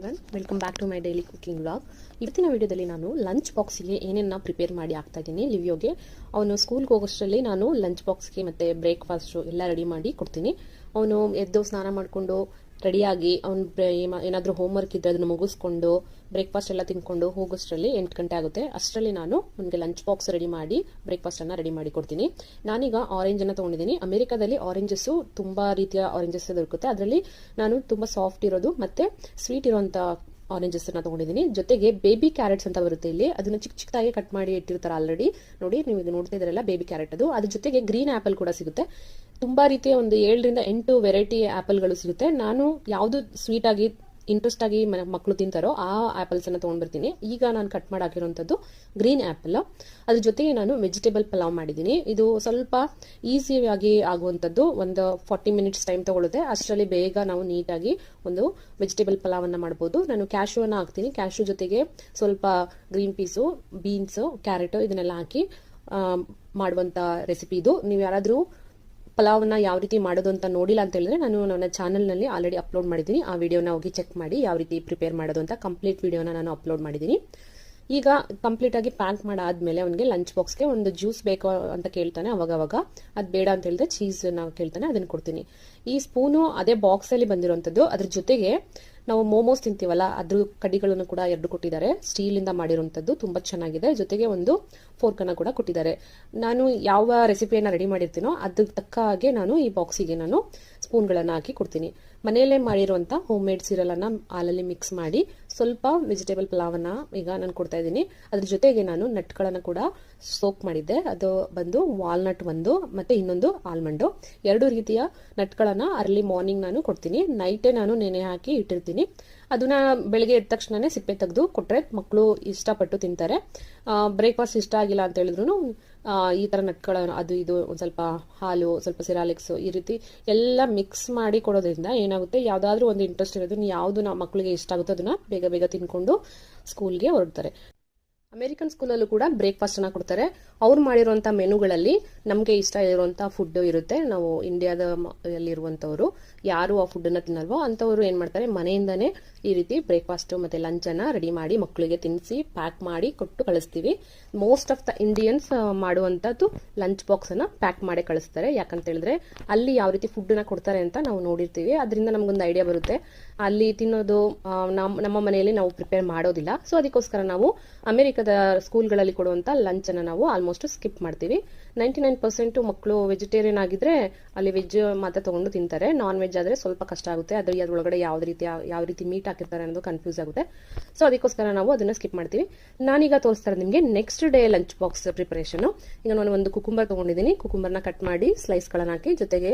Everyone welcome back to my daily cooking vlog ಇವತ್ತಿನ ವಿಡಿಯೋದಲ್ಲಿ ನಾನು ಲಂಚ್ ಬಾಕ್ಸಿಗೆ ಏನೇನು ಪ್ರಿಪೇರ್ ಮಾಡಿ ಆಗ್ತಾ ಇದ್ದೀನಿ. ಲಿವಿಯೋಗೆ ಅವನು ಸ್ಕೂಲ್ಗೆ ಹೋಗೋಷ್ಟರಲ್ಲಿ ನಾನು ಲಂಚ್ ಬಾಕ್ಸ್ಗೆ ಮತ್ತು ಬ್ರೇಕ್ಫಾಸ್ಟು ಎಲ್ಲ ರೆಡಿ ಮಾಡಿ ಕೊಡ್ತೀನಿ. ಅವನು ಎದ್ದು ಸ್ನಾನ ಮಾಡಿಕೊಂಡು ರೆಡಿಯಾಗಿ ಅವ್ನು ಏನಾದರೂ ಹೋಮ್ವರ್ಕ್ ಇದ್ದರೆ ಅದನ್ನು ಮುಗಿಸ್ಕೊಂಡು ಬ್ರೇಕ್ಫಾಸ್ಟ್ ಎಲ್ಲ ತಿನ್ಕೊಂಡು ಹೋಗೋಷ್ಟರಲ್ಲಿ ಎಂಟು ಗಂಟೆ ಆಗುತ್ತೆ. ಅಷ್ಟರಲ್ಲಿ ನಾನು ಅವನಿಗೆ ಲಂಚ್ ಬಾಕ್ಸ್ ರೆಡಿ ಮಾಡಿ ಬ್ರೇಕ್ಫಾಸ್ಟನ್ನು ರೆಡಿ ಮಾಡಿ ಕೊಡ್ತೀನಿ. ನಾನೀಗ ಆರೆಂಜನ್ನು ತೊಗೊಂಡಿದ್ದೀನಿ. ಅಮೆರಿಕಾದಲ್ಲಿ ಆರೆಂಜಸ್ಸು ತುಂಬ ರೀತಿಯ ಆರೆಂಜಸ್ ದೊರಕುತ್ತೆ. ಅದರಲ್ಲಿ ನಾನು ತುಂಬ ಸಾಫ್ಟ್ ಇರೋದು ಮತ್ತು ಸ್ವೀಟ್ ಇರೋಂಥ ಆರೆಂಜಸ್ ಅನ್ನ ತಗೊಂಡಿದ್ದೀನಿ ಜೊತೆಗೆ ಬೇಬಿ ಕ್ಯಾರೆಟ್ಸ್ ಅಂತ ಬರುತ್ತೆ ಇಲ್ಲಿ. ಅದನ್ನ ಚಿಕ್ಕ ಚಿಕ್ಕದಾಗಿ ಕಟ್ ಮಾಡಿ ಇಟ್ಟಿರ್ತಾರೆ ಆಲ್ರೆಡಿ ನೋಡಿ, ನೀವು ಇದು ನೋಡ್ತಾ ಇದ್ರಲ್ಲ ಬೇಬಿ ಕ್ಯಾರೆಟ್ ಅದು. ಅದ್ರ ಜೊತೆಗೆ ಗ್ರೀನ್ ಆಪಲ್ ಕೂಡ ಸಿಗುತ್ತೆ. ತುಂಬಾ ರೀತಿಯ ಒಂದು ಏಳರಿಂದ ಎಂಟು ವೆರೈಟಿ ಆಪಲ್ಗಳು ಸಿಗುತ್ತೆ. ನಾನು ಯಾವುದು ಸ್ವೀಟ್ ಆಗಿ ಇಂಟ್ರೆಸ್ಟ್ ಆಗಿ ಮಕ್ಕಳು ತಿಂತಾರೋ ಆ ಆಪಲ್ಸ್ ಅನ್ನ ತಗೊಂಡ್ಬರ್ತೀನಿ. ಈಗ ನಾನು ಕಟ್ ಮಾಡಿ ಹಾಕಿರೋಂಥದ್ದು ಗ್ರೀನ್ ಆಪಲ್ ಅದ್ರ ಜೊತೆಗೆ ನಾನು ವೆಜಿಟೇಬಲ್ ಪಲಾವ್ ಮಾಡಿದ್ದೀನಿ. ಇದು ಸ್ವಲ್ಪ ಈಸಿಯಾಗಿ ಆಗುವಂಥದ್ದು ಒಂದು ಫಾರ್ಟಿ ಮಿನಿಟ್ಸ್ ಟೈಮ್ ತಗೊಳ್ಳುತ್ತೆ ಅಷ್ಟರಲ್ಲಿ ಬೇಗ ನಾವು ನೀಟಾಗಿ ಒಂದು ವೆಜಿಟೇಬಲ್ ಪಲಾವನ್ನು ಮಾಡ್ಬೋದು. ನಾನು ಕ್ಯಾಶುವನ್ನು ಹಾಕ್ತೀನಿ. ಕ್ಯಾಶು ಜೊತೆಗೆ ಸ್ವಲ್ಪ ಗ್ರೀನ್ ಪೀಸು ಬೀನ್ಸು ಕ್ಯಾರೆಟು ಇದನ್ನೆಲ್ಲ ಹಾಕಿ ಮಾಡುವಂಥ ರೆಸಿಪಿ ಇದು. ನೀವು ಯಾರಾದರೂ ಪಲಾವ್ನ ಯಾವ ರೀತಿ ಮಾಡೋದು ಅಂತ ನೋಡಿಲ್ಲ ಅಂತ ಹೇಳಿದ್ರೆ ನಾನು ನನ್ನ ಚಾನಲ್ನಲ್ಲಿ ಆಲ್ರೆಡಿ ಅಪ್ಲೋಡ್ ಮಾಡಿದ್ದೀನಿ. ಆ ವಿಡಿಯೋನ ಹೋಗಿ ಚೆಕ್ ಮಾಡಿ ಯಾವ ರೀತಿ ಪ್ರಿಪೇರ್ ಮಾಡೋದು ಅಂತ ಕಂಪ್ಲೀಟ್ ವಿಡಿಯೋನ ನಾನು ಅಪ್ಲೋಡ್ ಮಾಡಿದ್ದೀನಿ. ಈಗ ಕಂಪ್ಲೀಟ್ ಆಗಿ ಪ್ಯಾಕ್ ಮಾಡಾದ್ಮೇಲೆ ಅವನಿಗೆ ಲಂಚ್ ಬಾಕ್ಸ್ಗೆ ಒಂದು ಜ್ಯೂಸ್ ಬೇಕು ಅಂತ ಕೇಳ್ತಾನೆ ಅವಾಗ ಅವಾಗ ಅದು ಬೇಡ ಅಂತ ಹೇಳಿದ್ರೆ ಚೀಸ್ ನಾವು ಕೇಳ್ತಾನೆ ಅದನ್ನು ಕೊಡ್ತೀನಿ. ಈ ಸ್ಪೂನು ಅದೇ ಬಾಕ್ಸಲ್ಲಿ ಬಂದಿರುವಂಥದ್ದು ಅದ್ರ ಜೊತೆಗೆ ನಾವು ಮೋಮೋಸ್ ತಿಂತೀವಲ್ಲ, ಅದ್ರ ಕಡಿಗಳನ್ನು ಕೂಡ ಎರಡು ಕೊಟ್ಟಿದ್ದಾರೆ. ಸ್ಟೀಲಿಂದ ಮಾಡಿರುವಂಥದ್ದು ತುಂಬ ಚೆನ್ನಾಗಿದೆ. ಜೊತೆಗೆ ಒಂದು ಫೋರ್ಕನ್ನು ಕೂಡ ಕೊಟ್ಟಿದ್ದಾರೆ. ನಾನು ಯಾವ ರೆಸಿಪಿಯನ್ನು ರೆಡಿ ಮಾಡಿರ್ತೀನೋ ಅದಕ್ಕೆ ತಕ್ಕ ಹಾಗೆ ನಾನು ಈ ಬಾಕ್ಸಿಗೆ ನಾನು ಸ್ಪೂನ್ಗಳನ್ನು ಹಾಕಿ ಕೊಡ್ತೀನಿ. ಮನೆಯಲ್ಲೇ ಮಾಡಿರುವಂಥ ಹೋಮ್ ಮೇಡ್ ಸೀರಲನ್ನು ಹಾಲಲ್ಲಿ ಮಿಕ್ಸ್ ಮಾಡಿ ಸ್ವಲ್ಪ ವೆಜಿಟೇಬಲ್ ಪಲಾವನ್ನ ಈಗ ನಾನು ಕೊಡ್ತಾ ಇದ್ದೀನಿ. ಅದ್ರ ಜೊತೆಗೆ ನಾನು ನಟ್ಗಳನ್ನು ಕೂಡ ಸೋಕ್ ಮಾಡಿದ್ದೆ. ಅದು ಬಂದು ವಾಲ್ನಟ್ ಒಂದು ಮತ್ತೆ ಇನ್ನೊಂದು ಆಲ್ಮಂಡು ಎರಡು ರೀತಿಯ ನಟ್ಗಳನ್ನು ಅರ್ಲಿ ಮಾರ್ನಿಂಗ್ ನಾನು ಕೊಡ್ತೀನಿ. ನೈಟೇ ನಾನು ನೆನೆ ಹಾಕಿ ಇಟ್ಟಿರ್ತೀನಿ. ಅದನ್ನ ಬೆಳಗ್ಗೆ ಎದ್ದ ತಕ್ಷಣನೇ ಸಿಪ್ಪೆ ತೆಗೆದು ಕೊಟ್ಟರೆ ಮಕ್ಕಳು ಇಷ್ಟಪಟ್ಟು ತಿಂತಾರೆ. ಬ್ರೇಕ್ಫಾಸ್ಟ್ ಇಷ್ಟ ಆಗಿಲ್ಲ ಅಂತ ಹೇಳಿದ್ರು ಈ ಥರ ನಟ್ಗಳ ಅದು ಇದು, ಒಂದು ಸ್ವಲ್ಪ ಹಾಲು ಸ್ವಲ್ಪ ಸಿರಾಲಿಕ್ಸ್ ಈ ರೀತಿ ಎಲ್ಲ ಮಿಕ್ಸ್ ಮಾಡಿ ಕೊಡೋದ್ರಿಂದ ಏನಾಗುತ್ತೆ, ಯಾವುದಾದ್ರೂ ಒಂದು ಇಂಟ್ರೆಸ್ಟ್ ಇರೋದು ಯಾವುದು ನಮ್ಮ ಮಕ್ಕಳಿಗೆ ಇಷ್ಟ ಆಗುತ್ತೋ ಅದನ್ನ ಬೇಗ ಬೇಗ ತಿನ್ಕೊಂಡು ಸ್ಕೂಲ್ಗೆ ಹೊರಡ್ತಾರೆ. ಅಮೆರಿಕನ್ ಸ್ಕೂಲಲ್ಲೂ ಕೂಡ ಬ್ರೇಕ್ಫಾಸ್ಟ್ ಅನ್ನ ಕೊಡ್ತಾರೆ. ಅವ್ರು ಮಾಡಿರುವಂತ ಮೆನುಗಳಲ್ಲಿ ನಮಗೆ ಇಷ್ಟ ಇರುವಂತ ಫುಡ್ ಇರುತ್ತೆ. ನಾವು ಇಂಡಿಯಾದ ಇರುವಂತವರು ಯಾರು ಆ ಫುಡ್ ಅನ್ನ ತಿನ್ನಲ್ವೋ ಅಂತವರು ಏನ್ ಮಾಡ್ತಾರೆ, ಮನೆಯಿಂದಾನೇ ಈ ರೀತಿ ಬ್ರೇಕ್ಫಾಸ್ಟ್ ಮತ್ತೆ ಲಂಚ್ ಅನ್ನ ರೆಡಿ ಮಾಡಿ ಮಕ್ಕಳಿಗೆ ತಿನ್ನಿಸಿ ಪ್ಯಾಕ್ ಮಾಡಿ ಕೊಟ್ಟು ಕಳಿಸ್ತೀವಿ. ಮೋಸ್ಟ್ ಆಫ್ ದ ಇಂಡಿಯನ್ಸ್ ಮಾಡುವಂತದ್ದು ಲಂಚ್ ಬಾಕ್ಸ್ ಅನ್ನ ಪ್ಯಾಕ್ ಮಾಡಿ ಕಳಿಸ್ತಾರೆ. ಯಾಕಂತ ಹೇಳಿದ್ರೆ ಅಲ್ಲಿ ಯಾವ ರೀತಿ ಫುಡ್ ಅನ್ನ ಕೊಡ್ತಾರೆ ಅಂತ ನಾವು ನೋಡಿರ್ತೀವಿ. ಅದರಿಂದ ನಮಗೊಂದು ಐಡಿಯಾ ಬರುತ್ತೆ. ಅಲ್ಲಿ ತಿನ್ನೋದು ನಮ್ಮ ಮನೆಯಲ್ಲಿ ನಾವು ಪ್ರಿಪೇರ್ ಮಾಡೋದಿಲ್ಲ. ಸೊ ಅದಕ್ಕೋಸ್ಕರ ನಾವು ಅಮೆರಿಕದ ಸ್ಕೂಲ್ಗಳಲ್ಲಿ ಕೊಡುವಂತ ಲಂಚನ್ನು ನಾವು ಆಲ್ಮೋಸ್ಟ್ ಸ್ಕಿಪ್ ಮಾಡ್ತೀವಿ. ನೈಂಟಿ ನೈನ್ ಪರ್ಸೆಂಟು ಮಕ್ಕಳು ವೆಜಿಟೇರಿಯನ್ ಆಗಿದ್ರೆ ಅಲ್ಲಿ ವೆಜ್ ಮಾತ್ರ ತೊಗೊಂಡು ತಿಂತಾರೆ. ನಾನ್ ವೆಜ್ ಆದ್ರೆ ಸ್ವಲ್ಪ ಕಷ್ಟ ಆಗುತ್ತೆ. ಅದ್ರ ಅದ್ರೊಳಗಡೆ ಯಾವ ರೀತಿ ಯಾವ ರೀತಿ ಮೀಟ್ ಹಾಕಿರ್ತಾರೆ ಅನ್ನೋದು ಕನ್ಫ್ಯೂಸ್ ಆಗುತ್ತೆ. ಸೊ ಅದಕ್ಕೋಸ್ಕರ ನಾವು ಅದನ್ನು ಸ್ಕಿಪ್ ಮಾಡ್ತೀವಿ. ನಾನೀಗ ತೋರಿಸ್ತಾರೆ ನಿಮಗೆ next day lunch box preparation ಈಗ ನಾನು ಒಂದು ಕುಕುಂಬರ್ ತೊಗೊಂಡಿದ್ದೀನಿ. ಕುಕುಂಬರ್ನ ಕಟ್ ಮಾಡಿ ಸ್ಲೈಸ್ಗಳನ್ನ ಹಾಕಿ ಜೊತೆಗೆ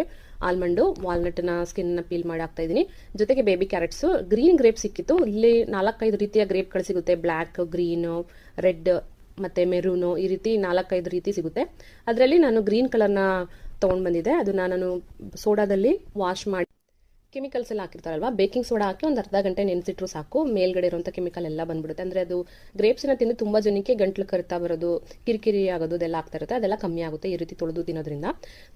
ಆಲ್ಮಂಡು ವಾಲ್ನಟ್ನ ಸ್ಕಿನ್ ಪೀಲ್ ಮಾಡಿ ಹಾಕ್ತಾ ಇದ್ದೀನಿ. ಜೊತೆಗೆ ಬೇಬಿ ಕ್ಯಾರೆಟ್ಸ್ ಗ್ರೀನ್ ಗ್ರೇಪ್ ಸಿಕ್ಕಿತ್ತು. ಇಲ್ಲಿ ನಾಲ್ಕೈದು ರೀತಿಯ ಗ್ರೇಪ್ಗಳು ಸಿಗುತ್ತೆ. ಬ್ಲ್ಯಾಕ್ ಗ್ರೀನ್ ರೆಡ್ ಮತ್ತೆ ಮೆರೂನು ಈ ರೀತಿ ನಾಲ್ಕೈದು ರೀತಿ ಸಿಗುತ್ತೆ. ಅದರಲ್ಲಿ ನಾನು ಗ್ರೀನ್ ಕಲರ್ನ ತೊಗೊಂಡು ಬಂದಿದ್ದೆ ಅದನ್ನ ನಾನು ಸೋಡಾದಲ್ಲಿ ವಾಶ್ ಮಾಡಿ ಕೆಮಿಕಲ್ಸ್ ಎಲ್ಲ ಹಾಕಿರ್ತಾರಲ್ವಾ? ಬೇಕಿಂಗ್ ಸೋಡಾ ಹಾಕಿ ಒಂದು ಅರ್ಧ ಗಂಟೆ ನೆನೆಸಿಟ್ರು ಸಾಕು. ಮೇಲ್ಗಡೆ ಇರುವಂಥ ಕೆಮಿಕಲ್ ಎಲ್ಲ ಬಂದ್ಬಿಡುತ್ತೆ. ಅಂದರೆ ಅದು ಗ್ರೇಪ್ಸಿನ ತಿಂದು ತುಂಬ ಜನಕ್ಕೆ ಗಂಟ್ಲು ಕರಿತಾ ಬರೋದು, ಕಿರಿಕಿರಿ ಆಗೋದು ಅದೆಲ್ಲ ಆಗ್ತಾ ಇರುತ್ತೆ. ಅದೆಲ್ಲ ಕಮ್ಮಿ ಆಗುತ್ತೆ ಈ ರೀತಿ ತೊಳೆದು ತಿನ್ನೋದ್ರಿಂದ.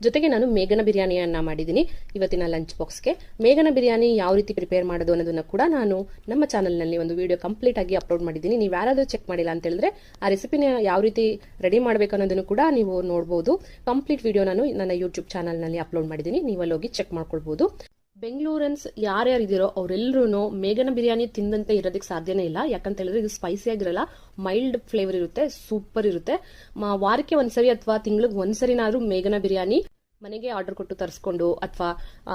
ಜೊತೆಗೆ ನಾನು ಮೇಘನ ಬಿರಿಯಾನಿಯನ್ನು ಮಾಡಿದ್ದೀನಿ ಇವತ್ತಿನ ಲಂಚ್ ಬಾಕ್ಸ್ಗೆ ಮೇಘನ ಬಿರಿಯಾನಿ ಯಾವ ರೀತಿ ಪ್ರಿಪೇರ್ ಮಾಡೋದು ಅನ್ನೋದನ್ನು ಕೂಡ ನಾನು ನಮ್ಮ ಚಾನಲ್ನಲ್ಲಿ ಒಂದು ವಿಡಿಯೋ ಕಂಪ್ಲೀಟ್ ಆಗಿ ಅಪ್ಲೋಡ್ ಮಾಡಿದ್ದೀನಿ. ನೀವು ಯಾರಾದರೂ ಚೆಕ್ ಮಾಡಿಲ್ಲ ಅಂತ ಹೇಳಿದ್ರೆ ಆ ರೆಸಿಪಿನ ಯಾವ ರೀತಿ ರೆಡಿ ಮಾಡಬೇಕು ಅನ್ನೋದನ್ನು ಕೂಡ ನೀವು ನೋಡ್ಬೋದು. ಕಂಪ್ಲೀಟ್ ವಿಡಿಯೋ ನಾನು ನನ್ನ ಯೂಟ್ಯೂಬ್ ಚಾನಲ್ನಲ್ಲಿ ಅಪ್ಲೋಡ್ ಮಾಡಿದ್ದೀನಿ. ನೀವು ಹೋಗಿ ಚೆಕ್ ಮಾಡ್ಕೊಳ್ಬೋದು. ಬೆಂಗಳೂರನ್ಸ್ ಯಾರ್ಯಾರು ಇದೀರೋ ಅವರೆಲ್ಲರೂ ಮೇಘನ ಬಿರಿಯಾನಿ ತಿಂದಂತೆ ಇರೋದಕ್ಕೆ ಸಾಧ್ಯನೇ ಇಲ್ಲ. ಯಾಕಂತ ಹೇಳಿದ್ರೆ ಇದು ಸ್ಪೈಸಿ ಆಗಿರಲ್ಲ ಮೈಲ್ಡ್ ಫ್ಲೇವರ್ ಇರುತ್ತೆ ಸೂಪರ್ ಇರುತ್ತೆ. ವಾರಕ್ಕೆ ಒಂದ್ಸರಿ ಅಥವಾ ತಿಂಗಳಿಗೆ ಒಂದ್ಸರಿನಾದ್ರೂ ಮೇಘನ ಬಿರಿಯಾನಿ ಮನೆಗೆ ಆರ್ಡರ್ ಕೊಟ್ಟು ತರಿಸ್ಕೊಂಡು ಅಥವಾ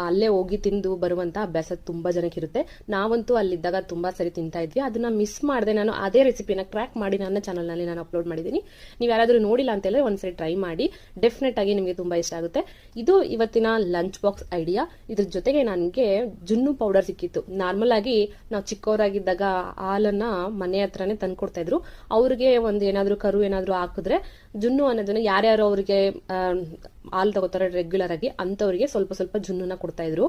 ಅಲ್ಲೇ ಹೋಗಿ ತಿಂದು ಬರುವಂತ ಅಭ್ಯಾಸ ತುಂಬಾ ಜನಕ್ಕೆ ಇರುತ್ತೆ. ನಾವಂತೂ ಅಲ್ಲಿದ್ದಾಗ ತುಂಬಾ ಸರಿ ತಿಂತಾ ಇದ್ವಿ. ಅದನ್ನ ಮಿಸ್ ಮಾಡಿದೆ ನಾನು ಅದೇ ರೆಸಿಪಿನ ಕ್ರ್ಯಾಕ್ ಮಾಡಿ ನನ್ನ ಚಾನಲ್ನಲ್ಲಿ ನಾನು ಅಪ್ಲೋಡ್ ಮಾಡಿದ್ದೀನಿ. ನೀವು ಯಾರಾದರೂ ನೋಡಿಲ್ಲ ಅಂತ ಹೇಳಿದ್ರೆ ಒಂದ್ಸರಿ ಟ್ರೈ ಮಾಡಿ. ಡೆಫಿನೆಟ್ ಆಗಿ ನಿಮಗೆ ತುಂಬಾ ಇಷ್ಟ ಆಗುತ್ತೆ. ಇದು ಇವತ್ತಿನ ಲಂಚ್ ಬಾಕ್ಸ್ ಐಡಿಯಾ ಇದ್ರ ಜೊತೆಗೆ ನನಗೆ ಜುನ್ನು ಪೌಡರ್ ಸಿಕ್ಕಿತ್ತು. ನಾರ್ಮಲ್ ಆಗಿ ನಾವು ಚಿಕ್ಕವರಾಗಿದ್ದಾಗ ಹಾಲನ್ನ ಮನೆ ಹತ್ರನೇ ತಂದ್ಕೊಡ್ತಾ ಇದ್ರು. ಅವ್ರಿಗೆ ಒಂದು ಏನಾದ್ರೂ ಕರು ಏನಾದರೂ ಹಾಕಿದ್ರೆ ಜುನ್ನು ಅನ್ನೋದನ್ನ ಯಾರ್ಯಾರು ಅವ್ರಿಗೆ ಹಾಲು ತಗೋತಾರೆ ರೆಗ್ಯುಲರ್ ಆಗಿ ಅಂಥವ್ರಿಗೆ ಸ್ವಲ್ಪ ಸ್ವಲ್ಪ ಜುನ್ನನ್ನ ಕೊಡ್ತಾ ಇದ್ರು.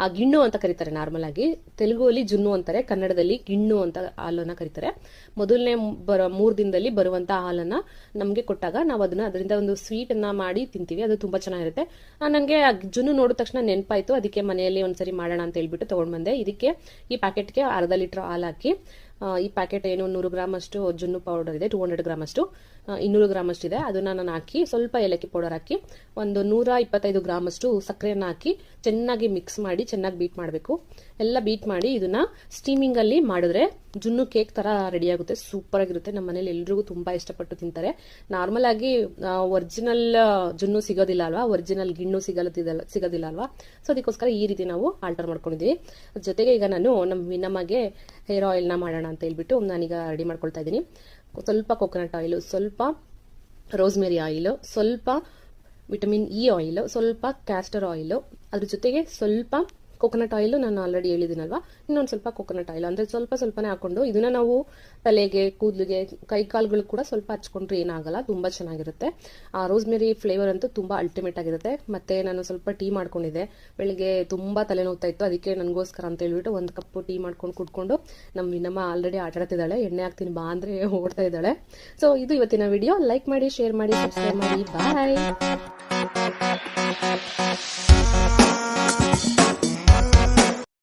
ಆ ಗಿಣ್ಣು ಅಂತ ಕರೀತಾರೆ ನಾರ್ಮಲ್ ಆಗಿ. ತೆಲುಗುವಲ್ಲಿ ಜುನ್ನು ಅಂತಾರೆ ಕನ್ನಡದಲ್ಲಿ ಗಿಣ್ಣು ಅಂತ ಹಾಲನ್ನ ಕರೀತಾರೆ. ಮೊದಲನೇ ಬರ ಮೂರು ದಿನದಲ್ಲಿ ಬರುವಂತ ಹಾಲನ್ನ ನಮಗೆ ಕೊಟ್ಟಾಗ ನಾವು ಅದನ್ನ ಅದರಿಂದ ಒಂದು ಸ್ವೀಟ್ ಅನ್ನ ಮಾಡಿ ತಿಂತೀವಿ ಅದು ತುಂಬಾ ಚೆನ್ನಾಗಿರುತ್ತೆ. ನನಗೆ ಜುನ್ನು ನೋಡಿದ ತಕ್ಷಣ ನೆನಪಾಯ್ತು ಅದಕ್ಕೆ ಮನೆಯಲ್ಲಿ ಒಂದ್ಸರಿ ಮಾಡೋಣ ಅಂತ ಹೇಳ್ಬಿಟ್ಟು ತಗೊಂಡ್ ಬಂದೆ ಇದಕ್ಕೆ ಈ ಪ್ಯಾಕೆಟ್ಗೆ ಅರ್ಧ ಲೀಟರ್ ಹಾಲು ಹಾಕಿ ಆ, ಈ ಪ್ಯಾಕೆಟ್ ಏನು ನೂರು ಗ್ರಾಮ್ ಅಷ್ಟು ಜುನ್ನು ಪೌಡರ್ ಇದೆ ಟೂ ಹಂಡ್ರೆಡ್ ಗ್ರಾಮ್ ಅಷ್ಟು. ಇನ್ನೂರು ಗ್ರಾಮ್ ಅಷ್ಟು ಇದೆ. ಅದನ್ನ ನಾನು ಹಾಕಿ ಸ್ವಲ್ಪ ಏಲಕ್ಕಿ ಪೌಡರ್ ಹಾಕಿ ಒಂದು ನೂರ ಇಪ್ಪತ್ತೈದು ಗ್ರಾಮ್ ಅಷ್ಟು ಸಕ್ಕರೆಯನ್ನು ಹಾಕಿ ಚೆನ್ನಾಗಿ ಮಿಕ್ಸ್ ಮಾಡಿ, ಚೆನ್ನಾಗಿ ಬೀಟ್ ಮಾಡಬೇಕು. ಎಲ್ಲ ಬೀಟ್ ಮಾಡಿ ಇದನ್ನ ಸ್ಟೀಮಿಂಗ್ ಅಲ್ಲಿ ಮಾಡಿದ್ರೆ ಜುನ್ನು ಕೇಕ್ ತರ ರೆಡಿ ಆಗುತ್ತೆ ಸೂಪರ್ ಆಗಿರುತ್ತೆ. ನಮ್ಮ ಮನೇಲಿ ಎಲ್ರಿಗೂ ತುಂಬಾ ಇಷ್ಟಪಟ್ಟು ತಿಂತಾರೆ. ನಾರ್ಮಲ್ ಆಗಿ ಒರಿಜಿನಲ್ ಜುನ್ನು ಸಿಗೋದಿಲ್ಲ ಅಲ್ವಾ? ಒರಿಜಿನಲ್ ಗಿಣ್ಣು ಸಿಗಲ್ಲ ಸಿಗೋದಿಲ್ಲ ಅಲ್ವಾ? ಸೊ ಅದಕ್ಕೋಸ್ಕರ ಈ ರೀತಿ ನಾವು ಆಲ್ಟರ್ ಮಾಡ್ಕೊಂಡಿದೀವಿ. ಅದ್ರ ಜೊತೆಗೆ ಈಗ ನಾನು ನಮ್ಮ ವಿನಮಗೆ ಹೇರ್ ಆಯಿಲ್ನ ಮಾಡೋಣ. ಅಂತ ಹೇಳ್ಬಿಟ್ಟು ನಾನೀಗ ರೆಡಿ ಮಾಡ್ಕೊಳ್ತಾ ಇದ್ದೀನಿ. ಸ್ವಲ್ಪ ಕೊಕೊನಟ್ ಆಯಿಲು ಸ್ವಲ್ಪ ರೋಸ್ಮೆರಿ ಆಯಿಲು ಸ್ವಲ್ಪ ವಿಟಮಿನ್ ಇ ಆಯಿಲ್ ಸ್ವಲ್ಪ ಕ್ಯಾಸ್ಟರ್ ಆಯಿಲ್ ಅದ್ರ ಜೊತೆಗೆ ಸ್ವಲ್ಪ ಕೋಕೋನಟ್ ಆಯಿಲ್ ನಾನು ಆಲ್ರೆಡಿ ಹೇಳಿದ್ದೀನಲ್ವಾ? ಇನ್ನೊಂದು ಸ್ವಲ್ಪ ಕೋಕೋನಟ್ ಆಯಿಲ್ ಅಂದ್ರೆ ಸ್ವಲ್ಪ ಸ್ವಲ್ಪನೇ ಹಾಕೊಂಡು ಇದನ್ನ ನಾವು ತಲೆಗೆ, ಕೂದಲಿಗೆ, ಕೈ ಕಾಲುಗಳು ಕೂಡ ಸ್ವಲ್ಪ ಹಚ್ಕೊಂಡ್ರೆ ಏನಾಗಲ್ಲ, ತುಂಬಾ ಚೆನ್ನಾಗಿರುತ್ತೆ. ಆ ರೋಸ್ಮೆರಿ ಫ್ಲೇವರ್ ಅಂತೂ ತುಂಬಾ ಅಲ್ಟಿಮೇಟ್ ಆಗಿರುತ್ತೆ. ಮತ್ತೆ ನಾನು ಸ್ವಲ್ಪ ಟೀ ಮಾಡ್ಕೊಂಡಿದ್ದೆ. ಬೆಳಿಗ್ಗೆ ತುಂಬಾ ತಲೆನೋವ್ತಾ ಇತ್ತು. ಅದಕ್ಕೆ ನನಗೋಸ್ಕರ ಅಂತ ಹೇಳ್ಬಿಟ್ಟು ಒಂದು ಕಪ್ ಟೀ ಮಾಡ್ಕೊಂಡು ಕುಡ್ಕೊಂಡು ನಮ್ಮ ವಿನಮ್ಮ ಆಲ್ರೆಡಿ ಆಟ ಆಡ್ತಿದ್ದಾಳೆ ಎಣ್ಣೆ ಹಾಕ್ತೀನಿ ಬಾ ಅಂದ್ರೆ ಓಡ್ತಾ ಇದ್ದಾಳೆ. ಸೊ ಇದು ಇವತ್ತಿನ ವಿಡಿಯೋ ಲೈಕ್ ಮಾಡಿ ಶೇರ್ ಮಾಡಿ ಸಬ್ಸ್ಕ್ರೈಬ್ ಮಾಡಿ. ಬಾಯ್